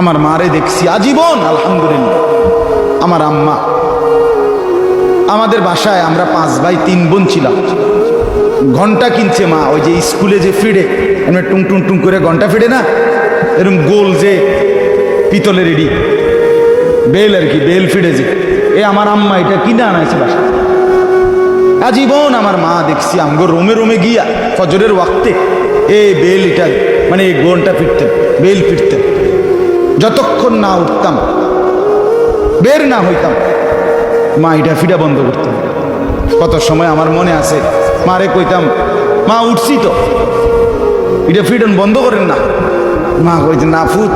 আমার মারে দেখছি আজীবন, আলহামদুলিল্লাহ। আমার আম্মা। আমাদের বাসায় আমরা পাঁচ ভাই, তিন বোন ছিলাম। ঘণ্টা কিনছে মা, ওই যে স্কুলে যে ফিরে, এমনি টুং টুং টুং করে ঘণ্টা ফিরে না? এরকম গোল যে পিতলের এডি। বেল আর কি, বেল ফিরে যে। এ আমার আম্মা এটা কিনে আনাইছে বাসা আজীবন আমার মা দেখছি আমগো রোমে রোমে গিয়া ফজরের ওয়াক্তে, এ বেল এটা মানে এই গোনটা ফিরতেন বেল ফিরতেন যতক্ষণ না উঠতাম, বের না হইতাম, মা এটা ফিটা বন্ধ করতাম কত সময় আমার মনে আছে, মারে কইতাম, মা, উঠছি তো। এটা ফিডন বন্ধ করেন না। মা কইতে না, ফুট,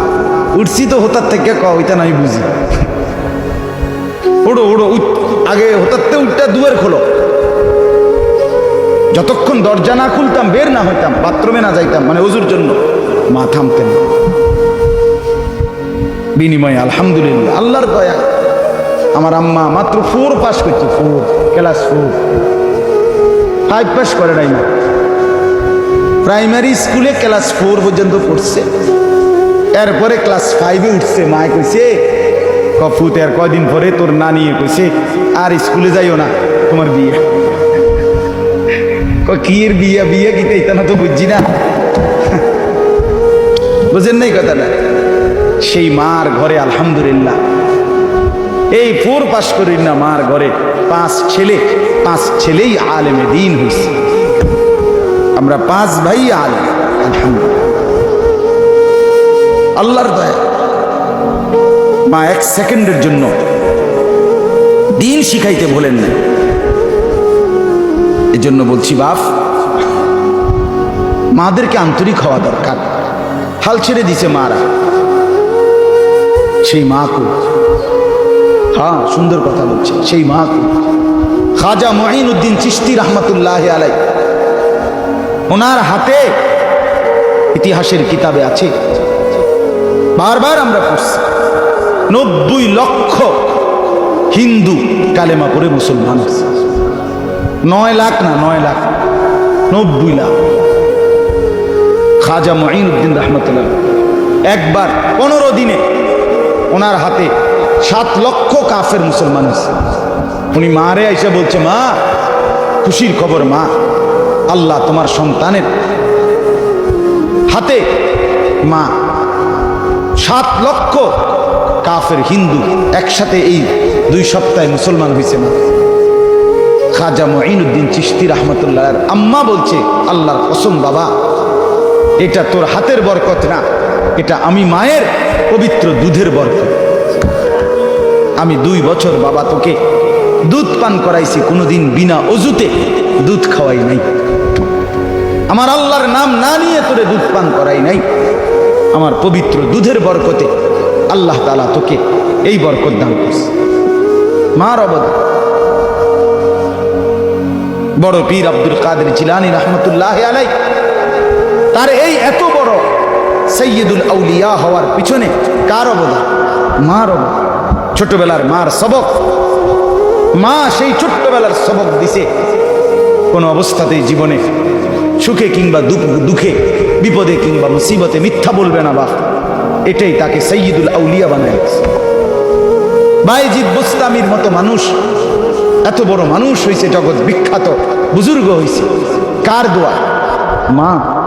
উঠছি তো হোতার থেকে ক, ওইটা নাই বুঝি। ওড়ো ওড়ো আগে হোতারতে উঠটা দুয়ার খোলো। যতক্ষণ দরজা না খুলতাম, বের না হইতাম, বাথরুমে না যাইতাম মানে ওজুর জন্য, মা থামতেন না। বিনিময়ে আলহামদুলিল্লাহ। আল্লাহর দয়া। আমার আম্মা মাত্র ফোর পাস করছে four class four five pass করে নাই না প্রাইমারি স্কুলে ক্লাস ফোর পর্যন্ত পড়ছে। এরপরে ক্লাস ফাইভে উঠছে। মায় কইছে কফুতে আর কয়দিন পরে তোর নানি কইছে আর স্কুলে যাইও না তোমার বিয়ে। কয়, কি এর বিয়ে? বিয়ে এটা না তো বুঝছি না। বুঝেন নাই কথাটা? সেই মার ঘরে, আলহামদুলিল্লাহ। এই ফোর পাস করি না মার ঘরে, পাঁচ ছেলে, পাঁচ ছেলেই আলেমে দিন হয়েছে আমরা পাঁচ ভাই আলেম, আলহামদুলিল্লাহ। আল্লাহর দয়া। মা, এক সেকেন্ডের জন্য দিন শিখাইতে বলেন না এজন্য বলছি, বাপ, মাদেরকে আন্তরিক হওয়া দরকার। হাল ছেড়ে দিছে মারা। সেই মা কো। হ্যাঁ সুন্দর কথা বলছে, সেই মা খাজা মহিন উদ্দিন চিস্তি রহমতুল্লাহ আলাই ওনার হাতে ইতিহাসের কিতাবে আছে। বারবার আমরা পড়ছি, নব্বই লক্ষ হিন্দু কালেমা পড়ে মুসলমান। নয় লাখ না, নয় লাখ, নব্বই লাখ। খাজা মঈন উদ্দিন রহমতুল্লাহ একবার পনেরো দিনে ওনার হাতে সাত লক্ষ কাফের মুসলমান হয়েছে। উনি মারে এসে বলছে, মা, খুশির খবর, মা, আল্লাহ তোমার সন্তানের হাতে, মা, সাত লক্ষ কাফের হিন্দু একসাথে এই দুই সপ্তাহে মুসলমান হয়েছে না খাজা মঈনুদ্দিন চিস্তি রহমতুল্লাহ আম্মা বলছে, আল্লাহর কসম বাবা, এটা তোর হাতের বরকত না। এটা আমি মায়ের পবিত্র দুধের বরকত। আমি দুই বছর বাবা তোকে দুধ পান করাইছি, কোনোদিন বিনা অজুতে দুধ খাওয়াই নাই। আমার আল্লাহর নাম না নিয়ে তোরে দুধ পান করাই নাই। আমার পবিত্র দুধের বরকতে আল্লাহ তালা তোকে এই বরকত দান করছে। মার অবদান। বড় পীর আব্দুল কাদের জিলানি রহমতুল্লাহ আলাই তার এই এত সৈয়দুল আউলিয়া হওয়ার পিছনে কার অবদান? মার অবদান। ছোটবেলার মার সবক। মা সেই ছোট্টবেলার সবক দিছে কোনো অবস্থাতেই জীবনে। সুখে কিংবা দুঃখ- বিপদে কিংবা মুসিবতে মিথ্যা বলবে না বা এটাই তাকে সৈয়দুল আউলিয়া বানায় বাইজিদ বুস্তামির মতো মানুষ, এত বড় মানুষ হয়েছে জগৎ বিখ্যাত, বুজুর্গ হয়েছে কার দোয়া? মা।